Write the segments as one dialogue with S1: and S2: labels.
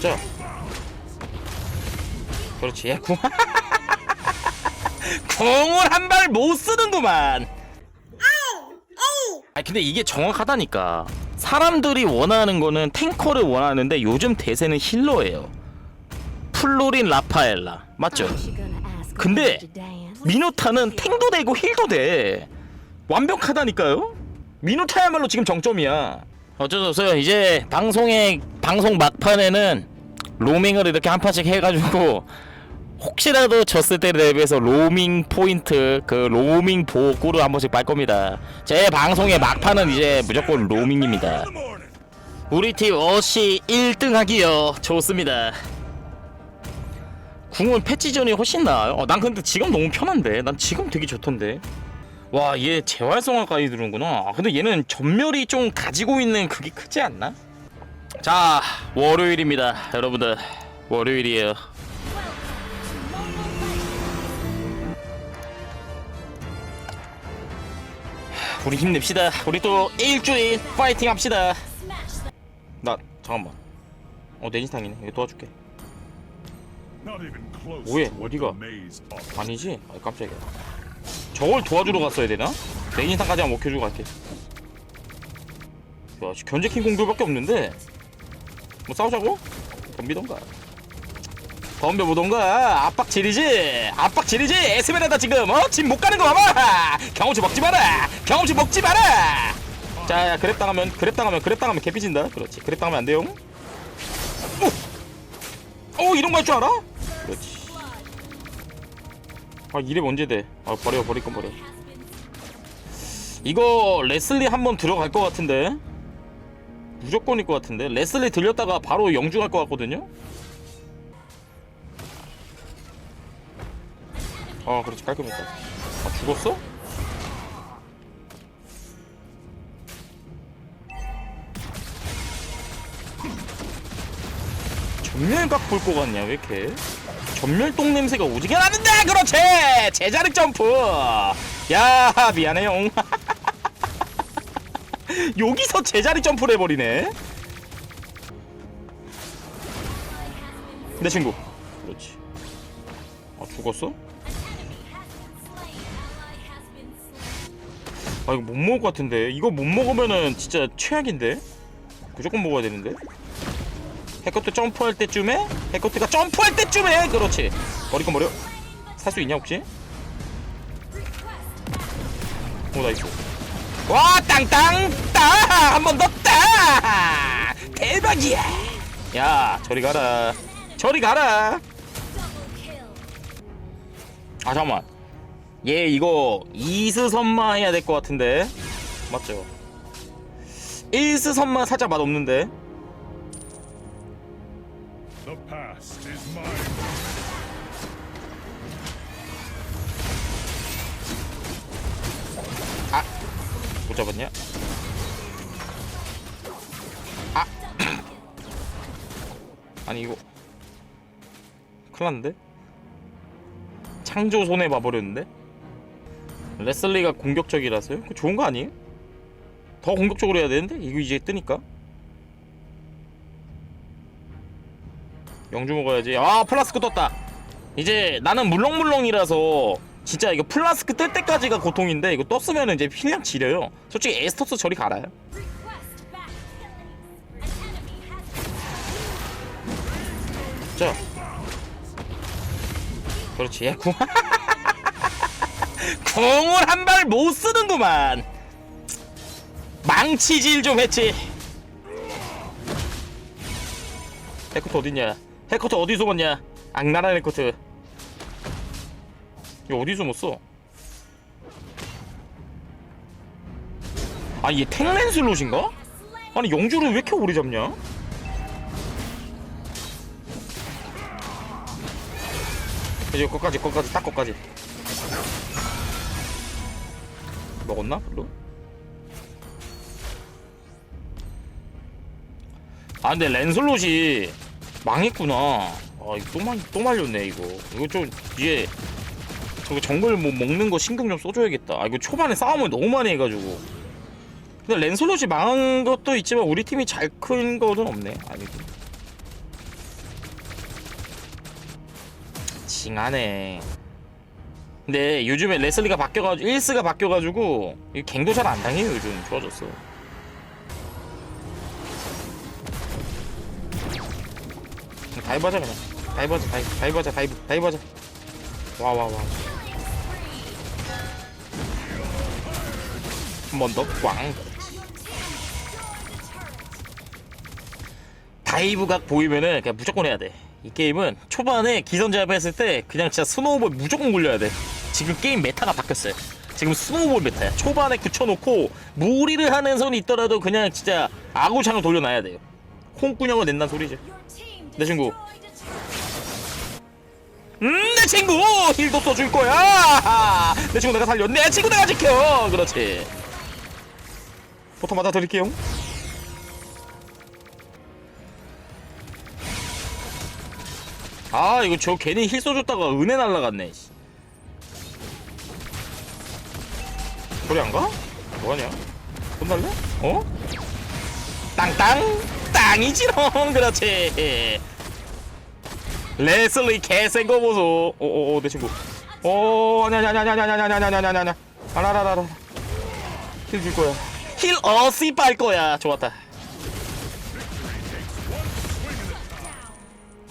S1: 자 그렇지. 궁 궁을 한 발 못 쓰는구만. 아 근데 이게 정확하다니까. 사람들이 원하는 거는 탱커를 원하는데 요즘 대세는 힐러예요. 플로린 라파엘라. 맞죠? 근데 미노타는 탱도 되고 힐도 돼. 완벽하다니까요? 미노타야말로 지금 정점이야. 어쩔 수 없어요. 이제 방송에 방송 막판에는 로밍을 이렇게 한 판씩 해가지고 혹시라도 졌을 때 대비해서 로밍 포인트 그 로밍 보고를 한 번씩 빨 겁니다. 제 방송의 막판은 이제 무조건 로밍입니다. 우리 팀 어시 1등 하기요. 좋습니다. 궁은 패치전이 훨씬 나아요. 어, 난 근데 지금 너무 편한데? 난 지금 되게 좋던데? 와 얘 재활성화까지 들는구나. 아, 근데 얘는 전멸이 좀 가지고 있는 그게 크지 않나? 자 월요일입니다 여러분들. 월요일이에요. 우리 힘냅시다. 우리 또 일주일 파이팅 합시다. 나 잠깐만. 어 내진탕이네. 이거 도와줄게.
S2: 뭐해?
S1: 어디가? 아니지? 아 깜짝이야. 저걸 도와주러 갔어야 되나? 내인상까지 한번 먹혀주고 갈게. 야 씨, 견제킹 공들밖에 없는데 뭐 싸우자고? 덤비던가. 덤벼보던가. 압박 지리지. 압박 지리지. 에스메라다 지금. 어? 집 못 가는 거 봐봐. 경험치 먹지 마라. 경험치 먹지 마라. 자 야, 그랩 당하면 그랩 당하면 그랩 당하면 개삐진다. 그렇지. 그랩 당하면 안 돼요. 오! 오 이런 거 할 줄 알아? 그렇지. 아 이랩 언제 돼? 아 버려 버릴 건 버려. 이거 레슬리 한번 들어갈 것 같은데 무조건일 것 같은데? 레슬리 들렸다가 바로 영중할 것 같거든요? 아 그렇지. 깔끔했다. 아 죽었어? 전멸각 볼 것 같냐 왜 이렇게? 전멸똥 냄새가 오지게 나는데! 그렇지! 제자리 점프! 야 미안해요 여기서 제자리 점프를 해버리네. 내 친구. 그렇지. 아 죽었어? 아 이거 못 먹을 것 같은데. 이거 못 먹으면은 진짜 최악인데? 무조건 먹어야 되는데? 해커트 점프할 때쯤에? 해커트가 점프할 때쯤에! 그렇지. 머리건 버려. 살 수 있냐 혹시? 오 나이스 와 땅땅 따한 번더따 대박이야! 야 저리 가라. 저리 가라. 아 잠깐만. 얘 이거 이스 선마 해야 될 것 같은데. 맞죠? 1스 선마 살짝 맛없는데?
S2: The past is mine.
S1: 못 잡았냐? 아! 아니 이거 큰일 났는데? 창조 손해 봐버렸는데? 레슬리가 공격적이라서요? 그거 좋은 거 아니에요? 더 공격적으로 해야 되는데? 이거 이제 뜨니까 영주 먹어야지 아 플라스크 떴다 이제 나는 물렁물렁이라서 진짜 이거 플라스크 뜰 때까지가 고통인데 이거 떴으면 이제 필량 지려요. 솔직히 에스토스 저리 갈아요. 자 그렇지. 야, 궁 궁을 한 발 못 쓰는구만. 망치질 좀 했지. 해커트 어딨냐? 해커트 어디 숨었냐? 악랄한 해커트 어디 숨었어 아얘 탱렌슬롯인가? 아니 영주를 왜 이렇게 오래 잡냐? 이제 거까지 거까지 딱 거까지 먹었나 별로? 아 근데 렌슬롯이 망했구나 아 이거 또, 말, 또 말렸네 이거 이거 좀뒤 에 저거 정글 뭐 먹는 거 신경 좀 써줘야겠다. 아 이거 초반에 싸움을 너무 많이 해가지고. 근데 렌슬롯이 망한 것도 있지만 우리 팀이 잘 큰 거는 없네 아니고 징하네. 근데 요즘에 레슬리가 바뀌어가지고 1스가 바뀌어가지고 이 갱도 잘 안 당해요 요즘. 좋아졌어. 다이브 하자 그냥. 다이브 하자 다이브. 다이브 하자 다이브. 다이브 하자. 와와와 한 번 더 꽝 다이브각 보이면은 그냥 무조건 해야 돼. 이 게임은 초반에 기선 제압 했을 때 그냥 진짜 스노우볼 무조건 굴려야 돼. 지금 게임 메타가 바뀌었어요. 지금 스노우볼 메타야. 초반에 굳혀놓고 무리를 하는 손이 있더라도 그냥 진짜 아구창을 돌려놔야 돼요. 콩꾸녕을 낸다는 소리지. 내 친구. 음, 내 친구 힐도 써줄 거야. 내 친구 내가 살려. 내 친구 내가 지켜. 그렇지. 포터 맞아 드릴게요. 아 이거 저 괜히 힐 써줬다가 은혜 날라갔네 씨. 소리 안 가? 뭐하냐? 혼날래? 어? 땅땅 땅이지롱 그렇지 레슬리 개센 거 보소 오오오 내 친구 오 아니 아니 아니 아니 아니 아니 아니 아니 아니 아니 아니 아라라라라 힐줄 거야 힐 어시 빨 거야. 좋았다.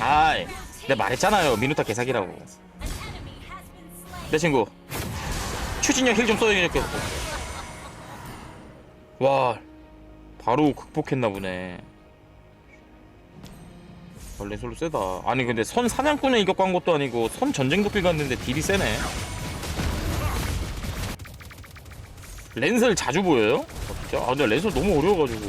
S1: 아이 내가 말했잖아요. 미누타 개사기라고. 내 친구. 추진력 힐 좀 써야겠게. 와 바로 극복했나 보네. 원래 솔로 세다. 아니 근데 선 사냥꾼에 이격한 것도 아니고 선 전쟁 도끼 갔는데 딜이 세네. 랜설 자주 보여요? 아, 진짜? 아 근데 랜설 너무 어려워가지고.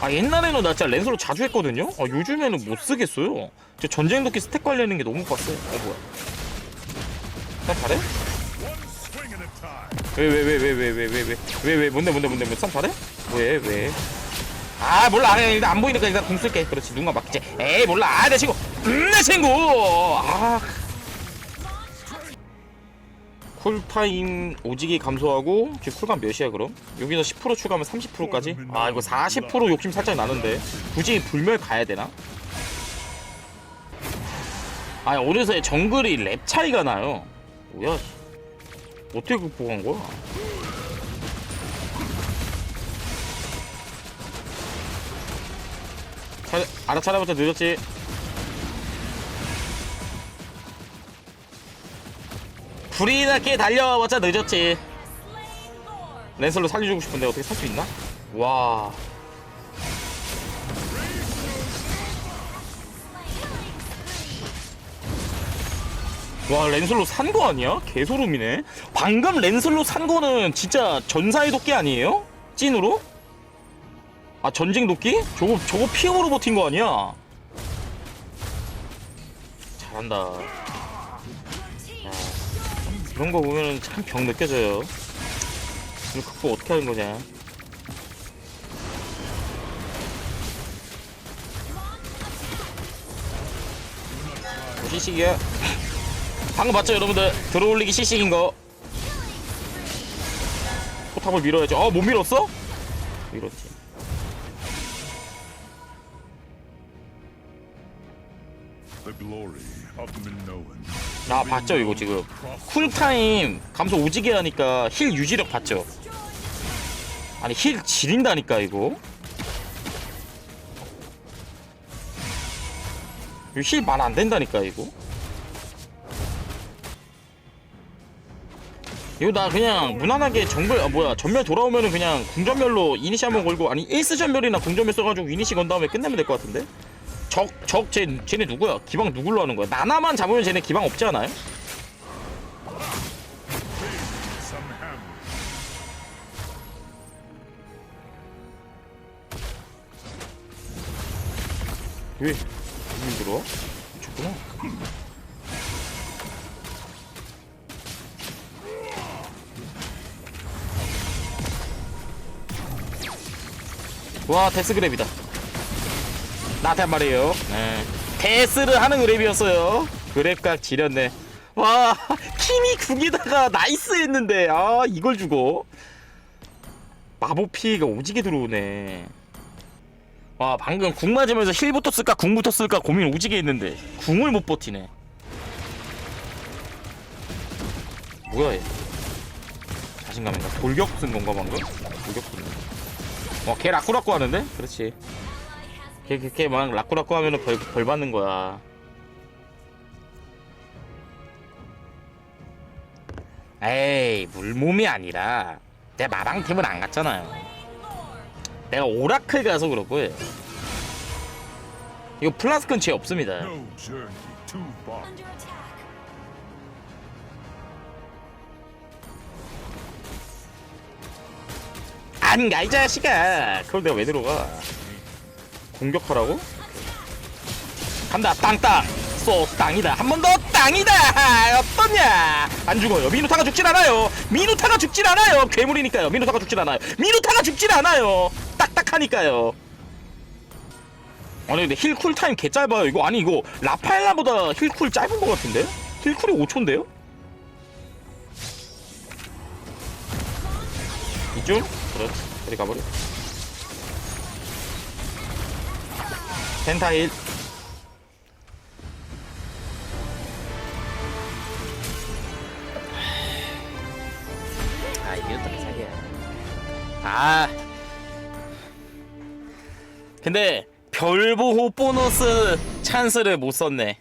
S1: 아 옛날에는 나 진짜 랜설로 자주 했거든요? 아 요즘에는 못 쓰겠어요. 저 전쟁 도끼 스택 관리하는 게 너무 빡세. 어 뭐야. 나 잘해? 왜 왜 왜 왜 왜 왜 왜 왜? 왜 뭔데 뭔데 뭔데 뭔데? 쌈 잘해? 왜 왜? 아 몰라. 아, 일단 안 보이니까 일단 공 쓸게. 그렇지. 누군가 막지 에이 몰라. 아내 친구. 음내 친구. 아 쿨타임 오지게 감소하고 지금 쿨감 몇이야 그럼? 여기서 10% 추가하면 30%까지? 아 이거 40% 욕심 살짝 나는데 굳이 불멸 가야 되나? 아 어느새 정글이 랩 차이가 나요 뭐야 씨. 어떻게 극복한 거야? 차, 알아차려봤자 늦었지. 불이 나게 달려봤자 늦었지. 랜설로 살려주고 싶은데 어떻게 살 수 있나? 와. 와 랜설로 산 거 아니야? 개소름이네 방금 랜설로 산 거는 진짜 전사의 도끼 아니에요? 찐으로? 아 전쟁 도끼? 저거 저거 피음으로 버틴 거 아니야? 잘한다 야, 이런 거 보면은 참 병 느껴져요. 이거 극복 어떻게 하는 거냐? 시식이야. 방금 봤죠 여러분들? 들어올리기 시식인 거. 포탑을 밀어야지 어못 밀었어? 밀었지.
S2: The glory of Minoan.
S1: 아 봤죠 이거 지금. 쿨타임 감소 오지게 하니까 힐 유지력 봤죠? 아니 힐 지린다니까 이거? 이거 힐만 안 된다니까 이거? 이거 나 그냥 무난하게 정글 아 뭐야 전멸 돌아오면은 그냥 궁전멸로 이니시 한번 걸고 아니 1스 전멸이나 궁전멸 써가지고 이니시 건 다음에 끝내면 될 것 같은데 적 적 쟤 쟤네 누구야 기방 누굴로 하는 거야 나나만 잡으면 쟤네 기방 없지 않아요? 왜? 왜 힘들어? 좋구나. 와 데스그랩이다. 나한테 한 말이에요. 네. 데스를 하는 그랩이었어요. 그랩각 지렸네. 와 킴이 국에다가 나이스 했는데 아 이걸 주고 마법 피해가 오지게 들어오네. 와 방금 궁 맞으면서 힐부터 쓸까 궁부터 쓸까 고민 오지게 했는데 궁을 못 버티네 뭐야 얘 자신감인가 돌격 쓴 건가 방금 돌격 쓴 어걔 라꾸라꾸 하는데 그렇지 걔걔 막 라꾸라꾸 하면은 벌, 벌 받는 거야. 에이 물몸이 아니라 내가 마방템을 안 갔잖아요 내가 오라클 가서 그렇고요 이거 플라스크는 죄 없습니다.
S2: No journey too far.
S1: 안가 이 자식아. 그걸 내가 왜 들어가 공격하라고? 간다 땅땅. 쏘 땅이다. 한 번 더 땅이다. 어떠냐? 안 죽어요. 미누타가 죽질 않아요. 미누타가 죽질 않아요. 괴물이니까요. 미누타가 죽질 않아요. 미누타가 죽질 않아요. 딱딱하니까요. 아니 근데 힐 쿨타임 개 짧아요. 이거 아니 이거 라파엘라보다 힐 쿨 짧은 것 같은데? 힐 쿨이 5초인데요? 이쯤? 그렇지. 저리 가버려 펜타힐 아 이게 어떻게 사기야? 아. 근데 별보호 보너스 찬스를 못 썼네